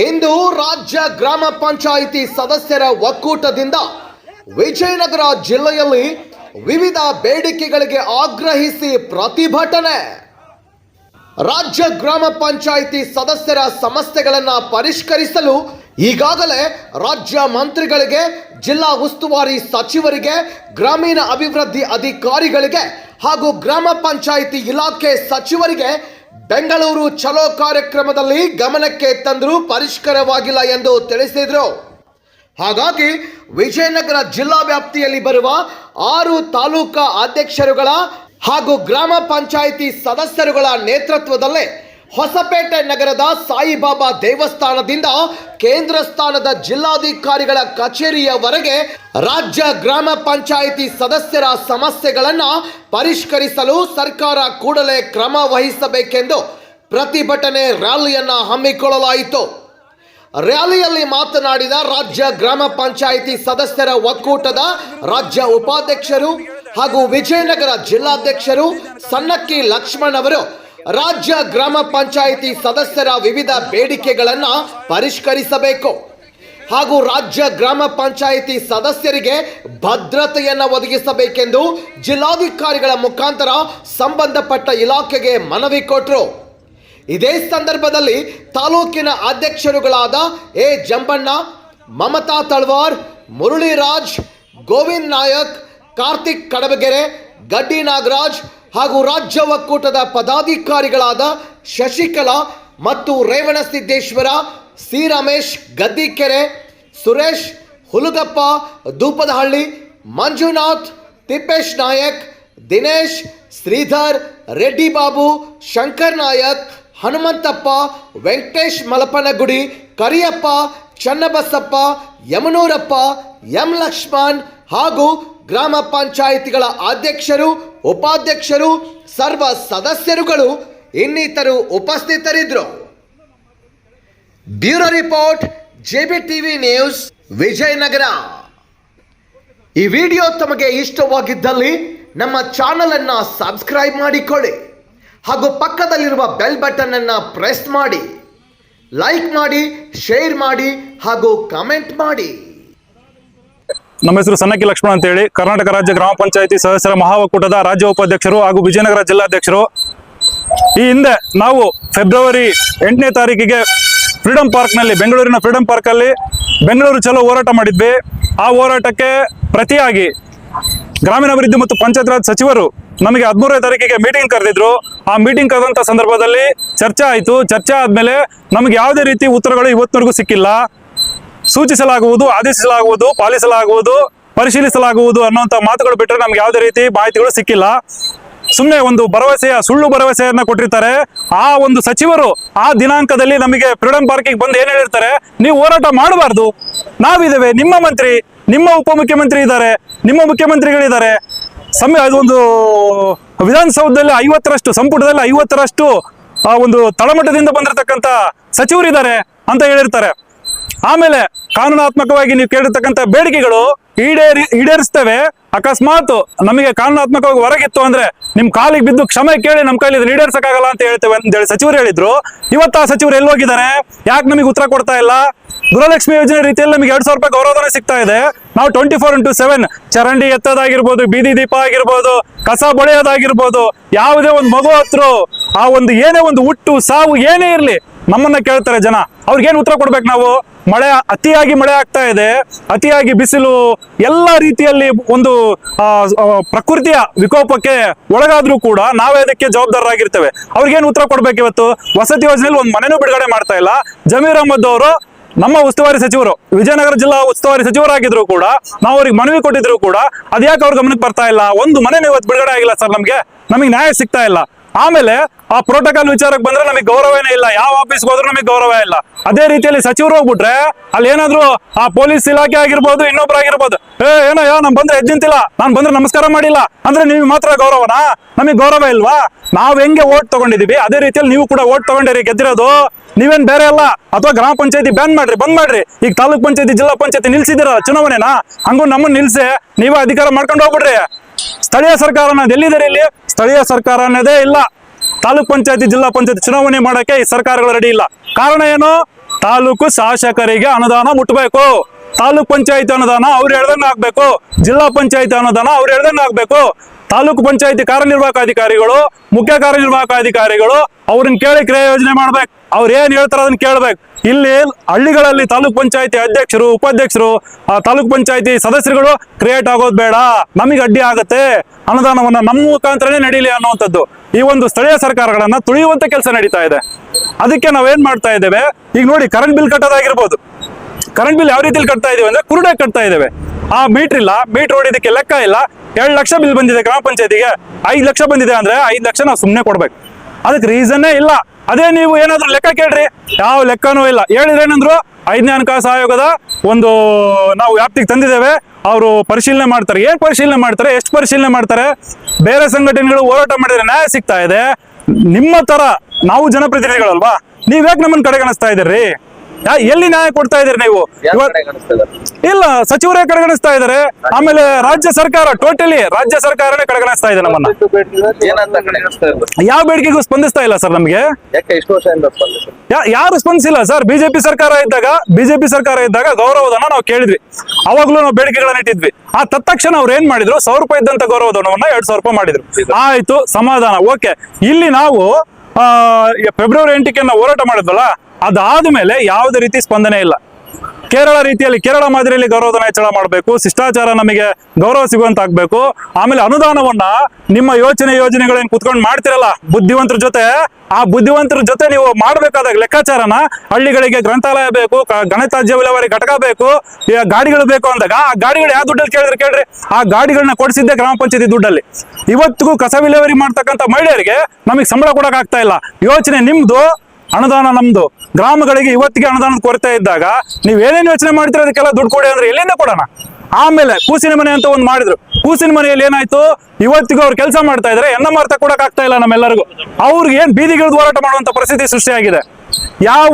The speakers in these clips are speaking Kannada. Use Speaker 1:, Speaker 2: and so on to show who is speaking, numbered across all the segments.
Speaker 1: ಇಂದು ರಾಜ್ಯ ಗ್ರಾಮ ಪಂಚಾಯಿತಿ ಸದಸ್ಯರ ಒಕ್ಕೂಟದಿಂದ ವಿಜಯನಗರ ಜಿಲ್ಲೆಯಲ್ಲಿ ವಿವಿಧ ಬೇಡಿಕೆಗಳಿಗೆ ಆಗ್ರಹಿಸಿ ಪ್ರತಿಭಟನೆ. ರಾಜ್ಯ ಗ್ರಾಮ ಪಂಚಾಯಿತಿ ಸದಸ್ಯರ ಸಮಸ್ಯೆಗಳನ್ನು ಪರಿಷ್ಕರಿಸಲು ಈಗಾಗಲೇ ರಾಜ್ಯ ಮಂತ್ರಿಗಳಿಗೆ, ಜಿಲ್ಲಾ ಉಸ್ತುವಾರಿ ಸಚಿವರಿಗೆ, ಗ್ರಾಮೀಣ ಅಭಿವೃದ್ಧಿ ಅಧಿಕಾರಿಗಳಿಗೆ ಹಾಗೂ ಗ್ರಾಮ ಪಂಚಾಯಿತಿ ಇಲಾಖೆ ಸಚಿವರಿಗೆ ಬೆಂಗಳೂರು ಚಲೋ ಕಾರ್ಯಕ್ರಮದಲ್ಲಿ ಗಮನಕ್ಕೆ ತಂದರೂ ಪರಿಷ್ಕಾರವಾಗಿಲ್ಲ ಎಂದು ತಿಳಿಸಿದರು. ಹಾಗಾಗಿ ವಿಜಯನಗರ ಜಿಲ್ಲಾ ವ್ಯಾಪ್ತಿಯಲ್ಲಿ ಬರುವ ಆರು ತಾಲೂಕಾ ಅಧ್ಯಕ್ಷರುಗಳ ಹಾಗೂ ಗ್ರಾಮ ಪಂಚಾಯಿತಿ ಸದಸ್ಯರುಗಳ ನೇತೃತ್ವದಲ್ಲೇ ಹೊಸಪೇಟೆ ನಗರದ ಸಾಯಿಬಾಬಾ ದೇವಸ್ಥಾನದಿಂದ ಕೇಂದ್ರ ಸ್ಥಾನದ ಜಿಲ್ಲಾಧಿಕಾರಿಗಳ ಕಚೇರಿಯವರೆಗೆ ರಾಜ್ಯ ಗ್ರಾಮ ಪಂಚಾಯಿತಿ ಸದಸ್ಯರ ಸಮಸ್ಯೆಗಳನ್ನು ಪರಿಷ್ಕರಿಸಲು ಸರ್ಕಾರ ಕೂಡಲೇ ಕ್ರಮ ವಹಿಸಬೇಕೆಂದು ಪ್ರತಿಭಟನೆ ರ್ಯಾಲಿಯನ್ನು ಹಮ್ಮಿಕೊಳ್ಳಲಾಯಿತು. ರ್ಯಾಲಿಯಲ್ಲಿ ಮಾತನಾಡಿದ ರಾಜ್ಯ ಗ್ರಾಮ ಪಂಚಾಯಿತಿ ಸದಸ್ಯರ ಒಕ್ಕೂಟದ ರಾಜ್ಯ ಉಪಾಧ್ಯಕ್ಷರು ಹಾಗೂ ವಿಜಯನಗರ ಜಿಲ್ಲಾಧ್ಯಕ್ಷರು ಸನ್ನಕ್ಕಿ ಲಕ್ಷ್ಮಣ್ ಅವರು ರಾಜ್ಯ ಗ್ರಾಮ ಪಂಚಾಯಿತಿ ಸದಸ್ಯರ ವಿವಿಧ ಬೇಡಿಕೆಗಳನ್ನು ಪರಿಷ್ಕರಿಸಬೇಕು. ಹಾಗೂ ರಾಜ್ಯ ಗ್ರಾಮ ಪಂಚಾಯಿತಿ ಸದಸ್ಯರಿಗೆ ಭದ್ರತೆಯನ್ನು ಒದಗಿಸಬೇಕೆಂದು ಜಿಲ್ಲಾಧಿಕಾರಿಗಳ ಮುಖಾಂತರ ಸಂಬಂಧಪಟ್ಟ ಇಲಾಖೆಗೆ ಮನವಿ ಕೊಟ್ಟರು ಇದೇ ಸಂದರ್ಭದಲ್ಲಿ ತಾಲೂಕಿನ ಅಧ್ಯಕ್ಷರುಗಳಾದ ಎ ಜಂಬಣ್ಣ, ಮಮತಾ ತಳ್ವಾರ್, ಮುರಳಿರಾಜ್, ಗೋವಿಂದ್ ನಾಯಕ್, ಕಾರ್ತಿಕ್ ಕಡಬಗೆರೆ, ಗಡ್ಡಿ ನಾಗರಾಜ್ ಹಾಗೂ ರಾಜ್ಯ ಒಕ್ಕೂಟದ ಪದಾಧಿಕಾರಿಗಳಾದ ಶಶಿಕಲಾ ಮತ್ತು ರೇವಣಸಿದ್ದೇಶ್ವರ, ಸಿ ರಮೇಶ್, ಗದ್ದಿಕೆರೆ, ಸುರೇಶ್ ಹುಲುಗಪ್ಪ ದೂಪದಹಳ್ಳಿ, ಮಂಜುನಾಥ್, ತಿಪ್ಪೇಶ್ ನಾಯಕ್, ದಿನೇಶ್, ಶ್ರೀಧರ್ ರೆಡ್ಡಿ ಬಾಬು ಶಂಕರ್ ನಾಯಕ್, ಹನುಮಂತಪ್ಪ, ವೆಂಕಟೇಶ್ ಮಲಪನಗುಡಿ, ಕರಿಯಪ್ಪ, ಚನ್ನಬಸಪ್ಪ, ಯಮನೂರಪ್ಪ, ಎಂ ಲಕ್ಷ್ಮಣ್ ಹಾಗೂ ಗ್ರಾಮ ಪಂಚಾಯಿತಿಗಳ ಅಧ್ಯಕ್ಷರು ಉಪಾಧ್ಯಕ್ಷರು, ಸರ್ವ ಸದಸ್ಯರುಗಳು, ಇನ್ನಿತರು ಉಪಸ್ಥಿತರಿದ್ದರು bureau report, JB TV news, Vijayanagara. ಈ ವಿಡಿಯೋ ತಮಗೆ ಇಷ್ಟವಾಗಿದ್ದಲ್ಲಿ ನಮ್ಮ ಚಾನಲ್ ಅನ್ನ ಸಬ್ಸ್ಕ್ರೈಬ್ ಮಾಡಿಕೊಳ್ಳಿ ಹಾಗೂ ಪಕ್ಕದಲ್ಲಿರುವ ಬೆಲ್ ಬಟನ್ ಅನ್ನ ಪ್ರೆಸ್ ಮಾಡಿ. ಲೈಕ್ ಮಾಡಿ, ಶೇರ್ ಮಾಡಿ ಹಾಗೂ ಕಮೆಂಟ್ ಮಾಡಿ.
Speaker 2: ನಮ್ಮ ಹೆಸರು ಸನ್ನಕ್ಕಿ ಲಕ್ಷ್ಮಣ ಅಂತ ಹೇಳಿ ಕರ್ನಾಟಕ ರಾಜ್ಯ ಗ್ರಾಮ ಪಂಚಾಯತಿ ಸದಸ್ಯರ ಮಹಾ ಒಕ್ಕೂಟದ ರಾಜ್ಯ ಉಪಾಧ್ಯಕ್ಷರು ಹಾಗೂ ವಿಜಯನಗರ ಜಿಲ್ಲಾಧ್ಯಕ್ಷರು. ಈ ಹಿಂದೆ ನಾವು ಫೆಬ್ರವರಿ ಎಂಟನೇ ತಾರೀಕಿಗೆ ಫ್ರೀಡಂ ಪಾರ್ಕ್ನಲ್ಲಿ, ಬೆಂಗಳೂರಿನ ಫ್ರೀಡಂ ಪಾರ್ಕಲ್ಲಿ ಬೆಂಗಳೂರು ಚಲೋ ಹೋರಾಟ ಮಾಡಿದ್ವಿ. ಆ ಹೋರಾಟಕ್ಕೆ ಪ್ರತಿಯಾಗಿ ಗ್ರಾಮೀಣಾಭಿವೃದ್ಧಿ ಮತ್ತು ಪಂಚಾಯತ್ ರಾಜ್ ಸಚಿವರು ನಮಗೆ ಹದಿಮೂರನೇ ತಾರೀಕಿಗೆ ಮೀಟಿಂಗ್ ಕರೆದಿದ್ರು. ಆ ಮೀಟಿಂಗ್ ಕರೆದಂಥ ಸಂದರ್ಭದಲ್ಲಿ ಚರ್ಚೆ ಆಯಿತು. ಚರ್ಚೆ ಆದಮೇಲೆ ನಮಗೆ ಯಾವುದೇ ರೀತಿ ಉತ್ತರಗಳು ಇವತ್ತಿನವರೆಗೂ ಸಿಕ್ಕಿಲ್ಲ. ಸೂಚಿಸಲಾಗುವುದು, ಆದೇಶಿಸಲಾಗುವುದು, ಪಾಲಿಸಲಾಗುವುದು, ಪರಿಶೀಲಿಸಲಾಗುವುದು ಅನ್ನುವಂಥ ಮಾತುಗಳು ಬಿಟ್ಟರೆ ನಮ್ಗೆ ಯಾವುದೇ ರೀತಿ ಮಾಹಿತಿಗಳು ಸಿಕ್ಕಿಲ್ಲ. ಸುಮ್ಮನೆ ಒಂದು ಭರವಸೆಯ, ಸುಳ್ಳು ಭರವಸೆಯನ್ನ ಕೊಟ್ಟಿರ್ತಾರೆ. ಆ ಒಂದು ಸಚಿವರು ಆ ದಿನಾಂಕದಲ್ಲಿ ನಮಗೆ ಫ್ರೀಡಂ ಪಾರ್ಕಿಗೆ ಬಂದು ಏನ್ ಹೇಳಿರ್ತಾರೆ? ನೀವು ಹೋರಾಟ ಮಾಡಬಾರ್ದು. ನಾವಿದ್ದೇವೆ. ನಿಮ್ಮ ಮಂತ್ರಿ, ನಿಮ್ಮ ಉಪಮುಖ್ಯಮಂತ್ರಿ ಇದ್ದಾರೆ. ನಿಮ್ಮ ಮುಖ್ಯಮಂತ್ರಿಗಳಿದ್ದಾರೆ. ಸಮಯ ಅದೊಂದು ವಿಧಾನಸೌಧದಲ್ಲಿ ಐವತ್ತರಷ್ಟು, ಸಂಪುಟದಲ್ಲಿ ಐವತ್ತರಷ್ಟು, ಆ ಒಂದು ತಳಮಟ್ಟದಿಂದ ಬಂದಿರತಕ್ಕಂಥ ಸಚಿವರಿದ್ದಾರೆ ಅಂತ ಹೇಳಿರ್ತಾರೆ. ಆಮೇಲೆ ಕಾನೂನಾತ್ಮಕವಾಗಿ ನೀವು ಕೇಳಿರ್ತಕ್ಕಂಥ ಬೇಡಿಕೆಗಳು ಈಡೇರಿ, ಈಡೇರಿಸ್ತೇವೆ. ಅಕಸ್ಮಾತ್ ನಮಗೆ ಕಾನೂನಾತ್ಮಕವಾಗಿ ಹೊರಗಿತ್ತು ಅಂದ್ರೆ ನಿಮ್ ಕಾಲಿಗೆ ಬಿದ್ದು ಕ್ಷಮೆ ಕೇಳಿ ನಮ್ಮ ಕೈಲಿ ಈಡೇರ್ಸಕ್ಕಾಗಲ್ಲ ಅಂತ ಹೇಳ್ತೇವೆ ಅಂತ ಹೇಳಿ ಸಚಿವರು ಹೇಳಿದ್ರು. ಇವತ್ತು ಆ ಸಚಿವರು ಎಲ್ಲಿ ಹೋಗಿದ್ದಾರೆ? ಯಾಕೆ ನಮಗೆ ಉತ್ತರ ಕೊಡ್ತಾ ಇಲ್ಲ? ಗೃಹಲಕ್ಷ್ಮಿ ಯೋಜನೆ ರೀತಿಯಲ್ಲಿ ನಮಗೆ ಎರಡ್ ಸಾವಿರ ರೂಪಾಯಿ ಗೌರವಧನ ಸಿಗ್ತಾ ಇದೆ. ನಾವು ಟ್ವೆಂಟಿ ಫೋರ್ ಇಂಟು ಸೆವೆನ್ ಚರಂಡಿ ಎತ್ತದಾಗಿರ್ಬೋದು, ಬೀದಿ ದೀಪ ಆಗಿರ್ಬೋದು, ಕಸ ಬಳಿಯೋದಾಗಿರ್ಬೋದು, ಯಾವುದೇ ಒಂದು ಮಗು ಹತ್ರ, ಆ ಒಂದು ಏನೇ ಒಂದು ಹುಟ್ಟು, ಸಾವು ಏನೇ ಇರಲಿ ನಮ್ಮನ್ನ ಕೇಳ್ತಾರೆ ಜನ. ಅವ್ರಿಗೇನು ಉತ್ತರ ಕೊಡ್ಬೇಕು ನಾವು? ಮಳೆ ಅತಿಯಾಗಿ ಮಳೆ ಆಗ್ತಾ ಇದೆ. ಅತಿಯಾಗಿ ಬಿಸಿಲು ಎಲ್ಲ ರೀತಿಯಲ್ಲಿ ಒಂದು ಪ್ರಕೃತಿಯ ವಿಕೋಪಕ್ಕೆ ಒಳಗಾದ್ರೂ ಕೂಡ ನಾವೇ ಅದಕ್ಕೆ ಜವಾಬ್ದಾರರಾಗಿರ್ತೇವೆ. ಅವ್ರಿಗೇನು ಉತ್ತರ ಕೊಡ್ಬೇಕು ಇವತ್ತು? ವಸತಿ ಯೋಜನೆಯಲ್ಲಿ ಒಂದು ಮನೆನೂ ಬಿಡುಗಡೆ ಮಾಡ್ತಾ ಇಲ್ಲ. ಜಮೀರ್ ಅಹಮದ್ ಅವರು ನಮ್ಮ ಉಸ್ತುವಾರಿ ಸಚಿವರು, ವಿಜಯನಗರ ಜಿಲ್ಲಾ ಉಸ್ತುವಾರಿ ಸಚಿವರಾಗಿದ್ರು ಕೂಡ, ನಾವು ಅವ್ರಿಗೆ ಮನವಿ ಕೊಟ್ಟಿದ್ರು ಕೂಡ, ಅದ್ಯಾಕೆ ಅವ್ರ ಗಮನಕ್ಕೆ ಬರ್ತಾ ಇಲ್ಲ? ಒಂದು ಮನೆ ಇವತ್ತು ಬಿಡುಗಡೆ ಆಗಿಲ್ಲ ಸರ್ ನಮ್ಗೆ. ನಮಗೆ ನ್ಯಾಯ ಸಿಗ್ತಾ ಇಲ್ಲ. ಆಮೇಲೆ ಆ ಪ್ರೋಟೋಕಾಲ್ ವಿಚಾರಕ್ಕೆ ಬಂದ್ರೆ ನಮಗೆ ಗೌರವನೇ ಇಲ್ಲ. ಯಾವ ಆಫೀಸ್ಗೆ ಹೋದ್ರೂ ನಮಗೆ ಗೌರವ ಇಲ್ಲ. ಅದೇ ರೀತಿಯಲ್ಲಿ ಸಚಿವರು ಹೋಗ್ಬಿಟ್ರೆ ಅಲ್ಲಿ ಏನಾದ್ರು ಆ ಪೊಲೀಸ್ ಇಲಾಖೆ ಆಗಿರ್ಬೋದು, ಇನ್ನೊಬ್ರು ಆಗಿರ್ಬೋದು, ಏ ಏನೋ ಯಾವ ನಮ್ ಬಂದ್ರೆ ಎದ್ದಿಂತಿಲ್ಲ. ನಾನ್ ಬಂದ್ರೆ ನಮಸ್ಕಾರ ಮಾಡಿಲ್ಲ. ಅಂದ್ರೆ ನೀವು ಮಾತ್ರ ಗೌರವನಾ? ನಮಗೆ ಗೌರವ ಇಲ್ವಾ? ನಾವ್ ಹೆಂಗೆ ಓಟ್ ತಗೊಂಡಿದೀವಿ ಅದೇ ರೀತಿಯಲ್ಲಿ ನೀವು ಕೂಡ ಓಟ್ ತಗೊಂಡಿರಿ, ಗೆದ್ದಿರೋದು. ನೀವೇನ್ ಬೇರೆ ಅಲ್ಲ. ಅಥವಾ ಗ್ರಾಮ ಪಂಚಾಯತಿ ಬ್ಯಾನ್ ಮಾಡ್ರಿ, ಬಂದ್ ಮಾಡ್ರಿ. ಈಗ ತಾಲೂಕ್ ಪಂಚಾಯತಿ, ಜಿಲ್ಲಾ ಪಂಚಾಯತಿ ನಿಲ್ಸಿದಿರ ಚುನಾವಣೆನಾ? ಹಂಗೂ ನಮ್ಮನ್ನ ನಿಲ್ಸಿ. ನೀವೇ ಅಧಿಕಾರ ಮಾಡ್ಕೊಂಡು ಹೋಗ್ಬಿಡ್ರಿ. ಸ್ಥಳೀಯ ಸರ್ಕಾರ ಅನ್ನೋದು ಎಲ್ಲಿದ್ದಾರೆ ಇಲ್ಲಿ? ಸ್ಥಳೀಯ ಸರ್ಕಾರ ಅನ್ನೋದೇ ಇಲ್ಲ. ತಾಲೂಕ್ ಪಂಚಾಯತಿ, ಜಿಲ್ಲಾ ಪಂಚಾಯತ್ ಚುನಾವಣೆ ಮಾಡಕ್ಕೆ ಈ ಸರ್ಕಾರಗಳು ರೆಡಿ ಇಲ್ಲ. ಕಾರಣ ಏನು? ತಾಲೂಕು ಶಾಸಕರಿಗೆ ಅನುದಾನ ಮುಟ್ಟಬೇಕು ತಾಲೂಕ್ ಪಂಚಾಯತ್ ಅನುದಾನ ಅವ್ರು ಹೇಳ್ದಂಗೆ ಆಗ್ಬೇಕು. ಜಿಲ್ಲಾ ಪಂಚಾಯತ್ ಅನುದಾನ ಅವ್ರು ಹೇಳ್ದಂಗೆ ಆಗ್ಬೇಕು. ತಾಲೂಕ್ ಪಂಚಾಯತಿ ಕಾರ್ಯನಿರ್ವಾಹಕ ಅಧಿಕಾರಿಗಳು ಮುಖ್ಯ ಕಾರ್ಯನಿರ್ವಾಹಕ ಅಧಿಕಾರಿಗಳು ಅವ್ರನ್ನ ಕೇಳಿ ಕ್ರಿಯಾ ಯೋಜನೆ ಮಾಡ್ಬೇಕು. ಅವ್ರು ಏನ್ ಹೇಳ್ತಾರ ಅದನ್ನ ಕೇಳ್ಬೇಕು. ಇಲ್ಲಿ ಹಳ್ಳಿಗಳಲ್ಲಿ ತಾಲೂಕ್ ಪಂಚಾಯತಿ ಅಧ್ಯಕ್ಷರು, ಉಪಾಧ್ಯಕ್ಷರು, ಆ ತಾಲೂಕ್ ಪಂಚಾಯತಿ ಸದಸ್ಯರುಗಳು ಕ್ರಿಯೇಟ್ ಆಗೋದು ಬೇಡ. ನಮಗೆ ಅಡ್ಡಿ ಆಗುತ್ತೆ. ಅನುದಾನವನ್ನ ನಮ್ಮ ಮುಖಾಂತರನೇ ನಡೀಲಿ ಅನ್ನುವಂಥದ್ದು. ಈ ಒಂದು ಸ್ಥಳೀಯ ಸರ್ಕಾರಗಳನ್ನ ತುಳಿಯುವಂತ ಕೆಲಸ ನಡೀತಾ ಇದೆ. ಅದಕ್ಕೆ ನಾವೇನ್ ಮಾಡ್ತಾ ಇದ್ದೇವೆ? ಈಗ ನೋಡಿ ಕರೆಂಟ್ ಬಿಲ್ ಕಟ್ಟೋದಾಗಿರ್ಬೋದು. ಕರೆಂಟ್ ಬಿಲ್ ಯಾವ ರೀತಿಲಿ ಕಟ್ತಾ ಇದೀವಿ ಅಂದ್ರೆ ಕುರುಡೆ ಕಟ್ತಾ ಇದ್ದೇವೆ. ಆ ಮೀಟರ್ ಇಲ್ಲ ಮೀಟರ್ ಓಡಿದಕ್ಕೆ ಲೆಕ್ಕ ಇಲ್ಲ. ಎರಡು ಲಕ್ಷ ಬಿಲ್ ಬಂದಿದೆ ಗ್ರಾಮ ಪಂಚಾಯತಿಗೆ. ಐದು ಲಕ್ಷ ಬಂದಿದೆ ಅಂದ್ರೆ ಐದು ಲಕ್ಷ ನಾವು ಸುಮ್ಮನೆ ಕೊಡ್ಬೇಕು. ಅದಕ್ಕೆ ರೀಸನ್ನೇ ಇಲ್ಲ. ಅದೇ ನೀವು ಏನಾದರೂ ಲೆಕ್ಕ ಕೇಳ್ರಿ. ಯಾವ ಲೆಕ್ಕನೂ ಇಲ್ಲ. ಹೇಳಿದ್ರೆ ಏನಂದ್ರು ಐದನೇ ಹಣಕಾಸು ಆಯೋಗದ ಒಂದು ನಾವು ವ್ಯಾಪ್ತಿಗೆ ತಂದಿದ್ದೇವೆ. ಅವರು ಪರಿಶೀಲನೆ ಮಾಡ್ತಾರೆ. ಏನ್ ಪರಿಶೀಲನೆ ಮಾಡ್ತಾರೆ? ಎಷ್ಟು ಪರಿಶೀಲನೆ ಮಾಡ್ತಾರೆ? ಬೇರೆ ಸಂಘಟನೆಗಳು ಹೋರಾಟ ಮಾಡಿದ್ರೆ ನ್ಯಾಯ ಸಿಗ್ತಾ ಇದೆ. ನಿಮ್ಮ ತರ ನಾವು ಜನಪ್ರತಿನಿಧಿಗಳಲ್ವಾ? ನೀವ್ಯಾಕೆ ನಮ್ಮನ್ನ ಕಡೆಗಣಿಸ್ತಾ ಇದ್ದೀರಿ? ಎಲ್ಲಿ ನ್ಯಾಯ ಕೊಡ್ತಾ ಇದೀರಿ ನೀವು? ಇಲ್ಲ ಸಚಿವರೇ ಕಡೆಗಣಿಸ್ತಾ ಇದಾರೆ ಆಮೇಲೆ ರಾಜ್ಯ ಸರ್ಕಾರ ಟೋಟಲಿ ರಾಜ್ಯ ಸರ್ಕಾರನೇ ಕಡೆಗಣಿಸ್ತಾ ಇದೆ ನಮ್ಮನ್ನ. ಯಾವ ಬೇಡಿಕೆಗೂ ಸ್ಪಂದಿಸ್ತಾ ಇಲ್ಲ ಸರ್ ನಮಗೆ. ಯಾರು ಸ್ಪಂದಿಸಿಲ್ಲ ಸರ್? ಬಿಜೆಪಿ ಸರ್ಕಾರ ಇದ್ದಾಗ ಬಿಜೆಪಿ ಸರ್ಕಾರ ಇದ್ದಾಗ ಗೌರವಧನ ನಾವು ಕೇಳಿದ್ವಿ. ಅವಾಗ್ಲೂ ನಾವು ಬೇಡಿಕೆಗಳನ್ನ ಇಟ್ಟಿದ್ವಿ. ಆ ತತ್ಕ್ಷಣ ಅವ್ರು ಏನ್ ಮಾಡಿದ್ರು? ಸಾವಿರ ರೂಪಾಯಿ ಇದ್ದಂತ ಗೌರವಧನವನ್ನ ಎರಡ್ ಸಾವಿರ ರೂಪಾಯಿ ಮಾಡಿದ್ರು. ಆಯ್ತು ಸಮಾಧಾನ. ಓಕೆ. ಇಲ್ಲಿ ನಾವು ಆ, ಫೆಬ್ರವರಿ ಎಂಟಕ್ಕೆ ನಾವು ಹೋರಾಟ ಮಾಡಿದ್ವಲ್ಲ ಅದಾದ್ಮೇಲೆ ಯಾವುದೇ ರೀತಿ ಸ್ಪಂದನೆ ಇಲ್ಲ. ಕೇರಳ ರೀತಿಯಲ್ಲಿ ಕೇರಳ ಮಾದರಿಯಲ್ಲಿ ಗೌರವಧನ ಹೆಚ್ಚಳ ಮಾಡಬೇಕು, ಶಿಷ್ಟಾಚಾರ ನಮಗೆ ಗೌರವ ಸಿಗುವಂತಾಗಬೇಕು. ಆಮೇಲೆ ಅನುದಾನವನ್ನ ನಿಮ್ಮ ಯೋಚನೆ ಯೋಜನೆಗಳೇನು ಕುತ್ಕೊಂಡು ಮಾಡ್ತಿರಲ್ಲ, ಬುದ್ಧಿವಂತರ ಜೊತೆ, ಆ ಬುದ್ಧಿವಂತರ ಜೊತೆ ನೀವು ಮಾಡಬೇಕಾದ ಲೆಕ್ಕಾಚಾರನ ಹಳ್ಳಿಗಳಿಗೆ ಗ್ರಂಥಾಲಯ ಬೇಕು ಗಣತಾಜ್ಯ ವಿಲೇವಾರಿ ಘಟಕ ಬೇಕು ಗಾಡಿಗಳು ಬೇಕು ಅಂದಾಗ, ಆ ಗಾಡಿಗಳು ಯಾವ ದುಡ್ಡಲ್ಲಿ ಕೇಳಿದ್ರೆ ಕೇಳ್ರಿ, ಆ ಗಾಡಿಗಳನ್ನ ಕೊಡಿಸಿದ್ದೆ ಗ್ರಾಮ ಪಂಚಾಯತಿ ದುಡ್ಡಲ್ಲಿ. ಇವತ್ತಿಗೂ ಕಸ ವಿಲೇವಾರಿ ಮಾಡ್ತಕ್ಕಂಥ ಮಹಿಳೆಯರಿಗೆ ನಮಗೆ ಸಂಬಳ ಕೊಡೋಕ್ಕಾಗ್ತಾ ಇಲ್ಲ. ಯೋಚನೆ ನಿಮ್ದು ಅನುದಾನ ನಮ್ದು. ಗ್ರಾಮಗಳಿಗೆ ಇವತ್ತಿಗೆ ಅನುದಾನದ ಕೊರತೆ ಇದ್ದಾಗ ನೀವ್ ಏನೇನ್ ಯೋಚನೆ ಮಾಡ್ತೀರ ಅದಕ್ಕೆಲ್ಲ ದುಡ್ಡು ಕೊಡಿ ಅಂದ್ರೆ ಎಲ್ಲಿಂದ ಕೊಡೋಣ? ಆಮೇಲೆ ಕೂಸಿನ ಮನೆ ಅಂತ ಒಂದು ಮಾಡಿದ್ರು. ಕೂಸಿನ ಮನೆಯಲ್ಲಿ ಏನಾಯ್ತು? ಇವತ್ತಿಗೂ ಅವ್ರು ಕೆಲಸ ಮಾಡ್ತಾ ಇದ್ರೆ. ಎನ್ನ ಮಾರ್ತ ಕೊಡಕ್ ಆಗ್ತಾ ಇಲ್ಲ ನಮ್ಮೆಲ್ಲರಿಗೂ. ಅವ್ರಿಗೆ ಏನ್ ಬೀದಿಗಿಳಿದು ಹೋರಾಟ ಮಾಡುವಂತ ಪರಿಸ್ಥಿತಿ ಸೃಷ್ಟಿಯಾಗಿದೆ. ಯಾವ,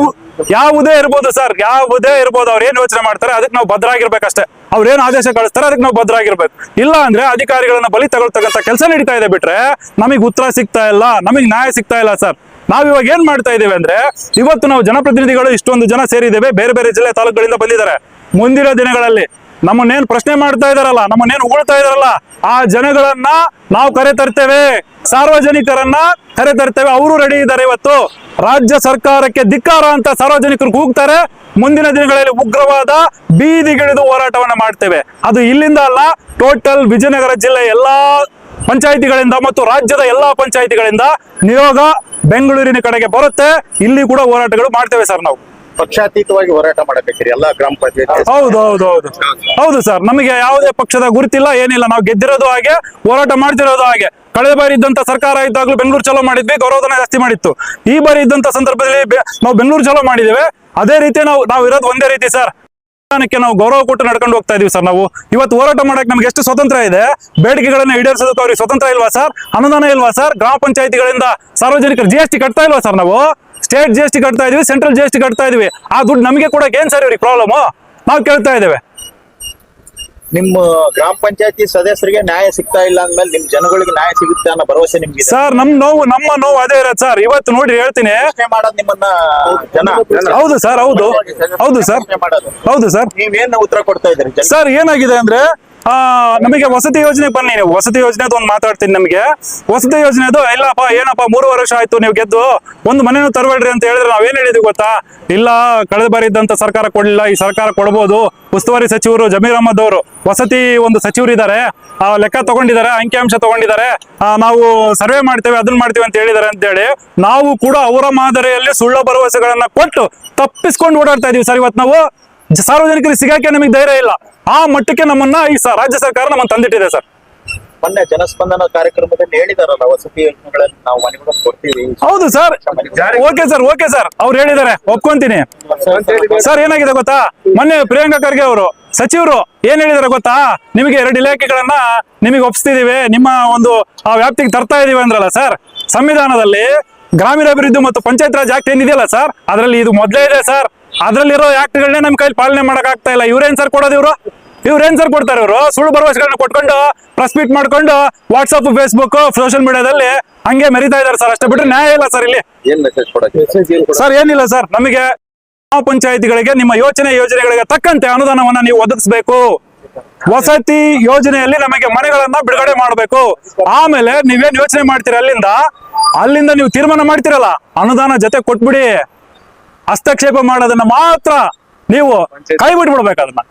Speaker 2: ಯಾವುದೇ ಇರ್ಬೋದು ಸರ್, ಯಾವುದೇ ಇರ್ಬೋದು ಅವ್ರು ಏನ್ ಯೋಚನೆ ಮಾಡ್ತಾರೆ ಅದಕ್ಕೆ ನಾವು ಭದ್ರಾಗಿರ್ಬೇಕಷ್ಟೇ. ಅವ್ರು ಏನ್ ಆದೇಶ ಕಳಿಸ್ತಾರೆ ಅದಕ್ಕೆ ನಾವು ಭದ್ರಾಗಿರ್ಬೇಕು. ಇಲ್ಲ ಅಂದ್ರೆ ಅಧಿಕಾರಿಗಳನ್ನ ಬಲಿ ತಗೊಳ್ತಕ್ಕಂಥ ಕೆಲಸ ನಡೀತಾ ಇದೆ ಬಿಟ್ರೆ ನಮಗೆ ಉತ್ತರ ಸಿಗ್ತಾ ಇಲ್ಲ, ನಮಗೆ ನ್ಯಾಯ ಸಿಗ್ತಾ ಇಲ್ಲ ಸರ್. ನಾವ್ ಇವಾಗ ಏನ್ ಮಾಡ್ತಾ ಇದ್ದೇವೆ ಅಂದ್ರೆ, ಇವತ್ತು ನಾವು ಜನಪ್ರತಿನಿಧಿಗಳು ಇಷ್ಟೊಂದು ಜನ ಸೇರಿದ್ದೇವೆ, ಬೇರೆ ಬೇರೆ ಜಿಲ್ಲೆ ತಾಲೂಕುಗಳಿಂದ ಬಂದಿದ್ದಾರೆ. ಮುಂದಿನ ದಿನಗಳಲ್ಲಿ ನಮ್ಮನ್ನೇನ್ ಪ್ರಶ್ನೆ ಮಾಡ್ತಾ ಇದಾರಲ್ಲ, ನಮ್ಮನ್ನೇನ್ ಉಗುಳ್ತಾ ಇದಾರಲ್ಲ, ಆ ಜನಗಳನ್ನ ನಾವು ಕರೆ ತರ್ತೇವೆ. ಸಾರ್ವಜನಿಕರನ್ನ ಕರೆ ತರ್ತೇವೆ. ಅವರು ರೆಡಿ ಇದ್ದಾರೆ ಇವತ್ತು. ರಾಜ್ಯ ಸರ್ಕಾರಕ್ಕೆ ಧಿಕ್ಕಾರ ಅಂತ ಸಾರ್ವಜನಿಕರು ಕೂಗ್ತಾರೆ. ಮುಂದಿನ ದಿನಗಳಲ್ಲಿ ಉಗ್ರವಾದ ಬೀದಿಗಿಳಿದು ಹೋರಾಟವನ್ನ ಮಾಡ್ತೇವೆ. ಅದು ಇಲ್ಲಿಂದ ಅಲ್ಲ ಟೋಟಲ್ ವಿಜಯನಗರ ಜಿಲ್ಲೆ ಎಲ್ಲಾ ಪಂಚಾಯಿತಿಗಳಿಂದ ಮತ್ತು ರಾಜ್ಯದ ಎಲ್ಲಾ ಪಂಚಾಯಿತಿಗಳಿಂದ ನಿಯೋಗ ಬೆಂಗಳೂರಿನ ಕಡೆಗೆ ಬರುತ್ತೆ. ಇಲ್ಲಿ ಕೂಡ ಹೋರಾಟಗಳು ಮಾಡ್ತೇವೆ ಸರ್ ನಾವು.
Speaker 3: ಪಕ್ಷಾತೀತವಾಗಿ ಹೋರಾಟ ಮಾಡಬೇಕಿರಿ ಎಲ್ಲಾ ಗ್ರಾಮ ಪಂಚಾಯತ್
Speaker 2: ಹೌದು ಹೌದು ಹೌದು. ಹೌದು ಸರ್ ನಮಗೆ ಯಾವುದೇ ಪಕ್ಷದ ಗುರುತಿಲ್ಲ ಏನಿಲ್ಲ. ನಾವು ಗೆದ್ದಿರೋದು ಹಾಗೆ ಹೋರಾಟ ಮಾಡ್ತಿರೋದು ಹಾಗೆ. ಕಳೆದ ಬಾರಿ ಇದ್ದಂತ ಸರ್ಕಾರ ಇದ್ದಾಗಲೂ ಬೆಂಗಳೂರು ಚಲೋ ಮಾಡಿದ್ವಿ ಗೌರವಧನ ಜಾಸ್ತಿ ಮಾಡಿತ್ತು. ಈ ಬಾರಿ ಇದ್ದಂತ ಸಂದರ್ಭದಲ್ಲಿ ನಾವು ಬೆಂಗಳೂರು ಚಲೋ ಮಾಡಿದ್ದೇವೆ. ಅದೇ ರೀತಿ ನಾವು ನಾವು ಇರೋದು ಒಂದೇ ರೀತಿ ಸರ್. ಅನುದಾನಕ್ಕೆ ನಾವು ಗೌರವ ಕೊಟ್ಟು ನಡ್ಕೊಂಡು ಹೋಗ್ತಾ ಇದೀವಿ ಸರ್ ನಾವು. ಇವತ್ತು ಹೋರಾಟ ಮಾಡಕ್ ನಮ್ಗೆ ಎಷ್ಟು ಸ್ವತಂತ್ರ ಇದೆ? ಬೇಡಿಕೆಗಳನ್ನ ಈಡೇರಿಸೋದಕ್ಕೆ ಅವ್ರಿಗೆ ಸ್ವತಂತ್ರ ಇಲ್ವಾ ಸರ್? ಅನುದಾನ ಇಲ್ವಾ ಸರ್? ಗ್ರಾಮ ಪಂಚಾಯತಿಗಳಿಂದ ಸಾರ್ವಜನಿಕರು ಜಿ ಎಸ್ ಟಿ ಕಟ್ತಾ ಇಲ್ವಾ ಸರ್ ನಾವು? ಸ್ಟೇಟ್ ಜಿ ಎಸ್ ಟಿ ಕಟ್ತಾ ಇದೀವಿ ಸೆಂಟ್ರಲ್ ಜಿ ಎಸ್ ಟಿ ಕಟ್ತಾ ಇದೀವಿ. ಆ ದುಡ್ಡು ನಮಗೆ ಕೂಡ ಏನ್ ಸರ್ ಇವ್ರಿಗೆ ಪ್ರಾಬ್ಲಮ್ ನಾವು ಕೇಳ್ತಾ ಇದ್ದೇವೆ.
Speaker 3: ನಿಮ್ಮ ಗ್ರಾಮ ಪಂಚಾಯತಿ ಸದಸ್ಯರಿಗೆ ನ್ಯಾಯ ಸಿಗ್ತಾ ಇಲ್ಲ ಅಂದ್ಮೇಲೆ ನಿಮ್ ಜನಗಳಿಗೆ ನ್ಯಾಯ ಸಿಗುತ್ತೆ ಅನ್ನೋ ಭರವಸೆ ನಿಮ್ಗೆ.
Speaker 2: ಸರ್ ನಮ್ ನೋವು ನಮ್ಮ ನೋವು ಅದೇ ಇರತ್ತೆ ಸರ್. ಇವತ್ತು ನೋಡಿ ಹೇಳ್ತೀನಿ.
Speaker 3: ಮಾಡೋದು ನಿಮ್ಮನ್ನ ಜನ.
Speaker 2: ಹೌದು ಸರ್ ಹೌದು ಹೌದು. ಸರ್
Speaker 3: ಮಾಡೋದು.
Speaker 2: ಹೌದು ಸರ್.
Speaker 3: ನೀವೇನ್ ಉತ್ತರ ಕೊಡ್ತಾ ಇದ್ರಿ
Speaker 2: ಸರ್ ಏನಾಗಿದೆ ಅಂದ್ರೆ ಆ, ನಮಗೆ ವಸತಿ ಯೋಜನೆ ಬನ್ನಿ ನೀವು. ವಸತಿ ಯೋಜನೆದು ಒಂದು ಮಾತಾಡ್ತೀನಿ ನಮಗೆ. ವಸತಿ ಯೋಜನೆದು, ಇಲ್ಲಪ್ಪ, ಏನಪ್ಪ, ಮೂರು ವರ್ಷ ಆಯ್ತು ನೀವು ಗೆದ್ದು, ಒಂದು ಮನೆನೂ ತರಬೇಡ್ರಿ ಅಂತ ಹೇಳಿದ್ರೆ ನಾವೇನ್ ಹೇಳಿದ್ವಿ ಗೊತ್ತಾ? ಇಲ್ಲ, ಕಳೆದ ಬಾರಿ ಇದ್ದಂತ ಸರ್ಕಾರ ಕೊಡ್ಲಿಲ್ಲ, ಈ ಸರ್ಕಾರ ಕೊಡ್ಬೋದು. ಉಸ್ತುವಾರಿ ಸಚಿವರು ಜಮೀರ್ ಅಹಮದ್ ಅವರು ವಸತಿ ಒಂದು ಸಚಿವರು ಇದ್ದಾರೆ. ಆ, ಲೆಕ್ಕ ತಗೊಂಡಿದ್ದಾರೆ, ಅಂಕಿಅಂಶ ತಗೊಂಡಿದ್ದಾರೆ. ನಾವು ಸರ್ವೆ ಮಾಡ್ತೇವೆ, ಅದನ್ನ ಮಾಡ್ತೇವೆ ಅಂತ ಹೇಳಿದ್ದಾರೆ ಅಂತ ಹೇಳಿ ನಾವು ಕೂಡ ಅವರ ಮಾದರಿಯಲ್ಲಿ ಸುಳ್ಳು ಭರವಸೆಗಳನ್ನ ಕೊಟ್ಟು ತಪ್ಪಿಸ್ಕೊಂಡು ಓಡಾಡ್ತಾ ಇದೀವಿ ಸರ್ ಇವತ್ತು ನಾವು. ಸಾರ್ವಜನಿಕರಿಗೆ ಸಿಗಾಕೆ ನಮಗೆ ಧೈರ್ಯ ಇಲ್ಲ. ಆ ಮಟ್ಟಕ್ಕೆ ನಮ್ಮನ್ನ ಈ ರಾಜ್ಯ ಸರ್ಕಾರ ನಮ್ಮನ್ನು ತಂದಿಟ್ಟಿದೆ ಸರ್.
Speaker 3: ಮೊನ್ನೆ ಜನಸ್ಪಂದನ ಕಾರ್ಯಕ್ರಮದಲ್ಲಿ ಹೇಳಿದಾರಲ್ಲ ವಸತಿ ನಾವು ಕೊಡ್ತೀವಿ.
Speaker 2: ಹೌದು sir. Okay sir okay sir. ಅವ್ರು ಹೇಳಿದ್ದಾರೆ ಒಪ್ಕೊಂತೀನಿ. ಸರ್ ಏನಾಗಿದೆ ಗೊತ್ತಾ? ಮೊನ್ನೆ ಪ್ರಿಯಾಂಕಾ ಖರ್ಗೆ ಅವರು ಸಚಿವರು ಏನ್ ಹೇಳಿದಾರೆ ಗೊತ್ತಾ? ನಿಮಗೆ ಎರಡು ಇಲಾಖೆಗಳನ್ನ ನಿಮಗೆ ಒಪ್ಪಿಸ್ತಿದೀವಿ ನಿಮ್ಮ ಒಂದು ಆ ವ್ಯಾಪ್ತಿಗೆ ತರ್ತಾ ಇದೀವಿ ಅಂದ್ರಲ್ಲ ಸರ್. ಸಂವಿಧಾನದಲ್ಲಿ ಗ್ರಾಮೀಣಾಭಿವೃದ್ಧಿ ಮತ್ತು ಪಂಚಾಯತ್ ರಾಜ್ ಆಕ್ಟ್ ಏನಿದೆಯಲ್ಲ ಸರ್? ಅದರಲ್ಲಿ ಇದು ಮೊದಲೇ ಇದೆ ಸರ್. ಅದರಲ್ಲಿರೋ ಆಕ್ಟ್ಗಳನ್ನೇ ನಮ್ಮ ಕೈಲಿ ಪಾಲನೆ ಮಾಡಕ್ ಆಗ್ತಾ ಇಲ್ಲ. ಇವ್ರೇನ್ ಸರ್ ಕೊಡೋದು ಇವರು? ಇವ್ರೇನ್ ಸರ್ ಕೊಡ್ತಾರೆ ಇವರು? ಸುಳ್ಳು ಭರವಸೆಗಳನ್ನ ಕೊಟ್ಕೊಂಡು ಪ್ರೆಸ್ ಮೀಟ್ ಮಾಡ್ಕೊಂಡು ವಾಟ್ಸ್ಆಪ್ ಫೇಸ್ಬುಕ್ ಸೋಷಿಯಲ್ ಮೀಡಿಯಾದಲ್ಲಿ ಹಂಗೆ ಮೆರಿತಾ ಇದಾರೆ ಸರ್ ಅಷ್ಟೇ ಬಿಟ್ರೆ ನ್ಯಾಯ ಇಲ್ಲ ಸರ್ ಇಲ್ಲಿ. ಸರ್ ಏನಿಲ್ಲ ಸರ್ ನಮಗೆ ಗ್ರಾಮ ಪಂಚಾಯತಿಗಳಿಗೆ ನಿಮ್ಮ ಯೋಚನೆ ಯೋಜನೆಗಳಿಗೆ ತಕ್ಕಂತೆ ಅನುದಾನವನ್ನ ನೀವು ಒದಗಿಸಬೇಕು. ವಸತಿ ಯೋಜನೆಯಲ್ಲಿ ನಮಗೆ ಮನೆಗಳನ್ನ ಬಿಡುಗಡೆ ಮಾಡಬೇಕು. ಆಮೇಲೆ ನೀವೇನ್ ಯೋಚನೆ ಮಾಡ್ತೀರ ಅಲ್ಲಿಂದ? ಅಲ್ಲಿಂದ ನೀವು ತೀರ್ಮಾನ ಮಾಡ್ತೀರಲ್ಲ. ಅನುದಾನ ಜೊತೆ ಕೊಟ್ಬಿಡಿ. ಹಸ್ತಕ್ಷೇಪ ಮಾಡೋದನ್ನ ಮಾತ್ರ ನೀವು ಕೈ ಬಿಟ್ಬಿಡ್ಬೇಕು ಅದನ್ನ.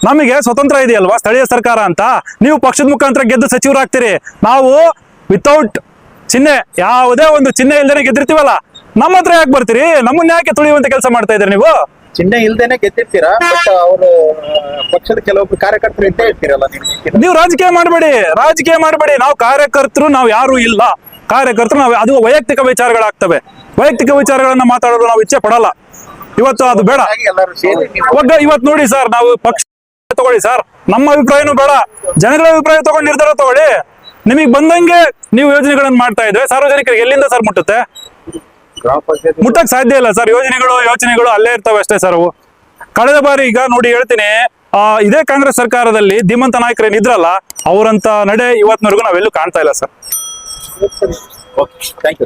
Speaker 2: ನಮಗೆ ಸ್ವತಂತ್ರ ಇದೆಯಲ್ವಾ? ಸ್ಥಳೀಯ ಸರ್ಕಾರ ಅಂತ? ನೀವು ಪಕ್ಷದ ಮುಖಾಂತರ ಗೆದ್ದು ಸಚಿವರಾಗ್ತೀರಿ. ನಾವು ವಿತೌಟ್ ಚಿಹ್ನೆ ಯಾವುದೇ ಒಂದು ಚಿಹ್ನೆ ಇಲ್ದೇನೆ ಗೆದ್ದಿರ್ತೀವಲ್ಲ? ನಮ್ಮ ಹತ್ರ ಯಾಕೆ ಬರ್ತೀರಿ? ನಮ್ಮನ್ನ ಯಾಕೆ ತುಳಿಯುವಂತ ಕೆಲಸ ಮಾಡ್ತಾ ಇದ್ರಿ ನೀವು?
Speaker 3: ಚಿಹ್ನೆ ಇಲ್ದೇನೆ ಗೆದ್ದಿರ್ತೀರಾ? ಬಟ್ ಅವರು ಪಕ್ಷದ ಕೆಲವೊಬ್ರು ಕಾರ್ಯಕರ್ತರು ಇದ್ದೇ ಇರ್ತೀರಲ್ಲ
Speaker 2: ನೀವು ರಾಜಕೀಯ ಮಾಡಬೇಡಿ. ರಾಜಕೀಯ ಮಾಡಬೇಡಿ. ನಾವು ಕಾರ್ಯಕರ್ತರು ನಾವು ಯಾರು ಇಲ್ಲ. ಕಾರ್ಯಕರ್ತರು ನಾವು ಅದು ವೈಯಕ್ತಿಕ ವಿಚಾರಗಳಾಗ್ತವೆ. ವೈಯಕ್ತಿಕ ವಿಚಾರಗಳನ್ನ ಮಾತಾಡೋದು ನಾವು ಇಚ್ಛೆ ಪಡಲ್ಲ. ಇವತ್ತು ಅದು ಬೇಡ. ಒಗ್ಗ ಇವತ್ತು ನೋಡಿ ಸರ್, ನಾವು ಪಕ್ಷ ತಗೊಳ್ಳಿ ಸರ್. ನಮ್ಮ ಅಭಿಪ್ರಾಯನೂ ಬೇಡ. ಜನಗಳ ಅಭಿಪ್ರಾಯ ತಗೊಂಡು ನಿರ್ಧಾರ ತಗೊಳ್ಳಿ. ನಿಮಗೆ ಬಂದಂಗೆ ನೀವು ಯೋಜನೆಗಳನ್ನ ಮಾಡ್ತಾ ಇದ್ರೆ ಸಾರ್ವಜನಿಕರಿಗೆ ಎಲ್ಲಿಂದ ಸರ್ ಮುಟ್ಟುತ್ತೆ? ಮುಟ್ಟಕ್ ಸಾಧ್ಯ ಇಲ್ಲ ಸರ್. ಯೋಜನೆಗಳು, ಯೋಚನೆಗಳು ಅಲ್ಲೇ ಇರ್ತವೆ ಅಷ್ಟೇ ಸರ್ ಅವು. ಕಳೆದ ಬಾರಿ ಈಗ ನೋಡಿ ಹೇಳ್ತೀನಿ ಇದೇ ಕಾಂಗ್ರೆಸ್ ಸರ್ಕಾರದಲ್ಲಿ ಧೀಮಂತ ನಾಯಕರೇನಿದ್ರಲ್ಲ ಅವರಂತ ನಡೆ ಇವತ್ತಿನವರೆಗೂ ನಾವೆಲ್ಲೂ ಕಾಣ್ತಾ ಇಲ್ಲ ಸರ್.
Speaker 3: Okay thank you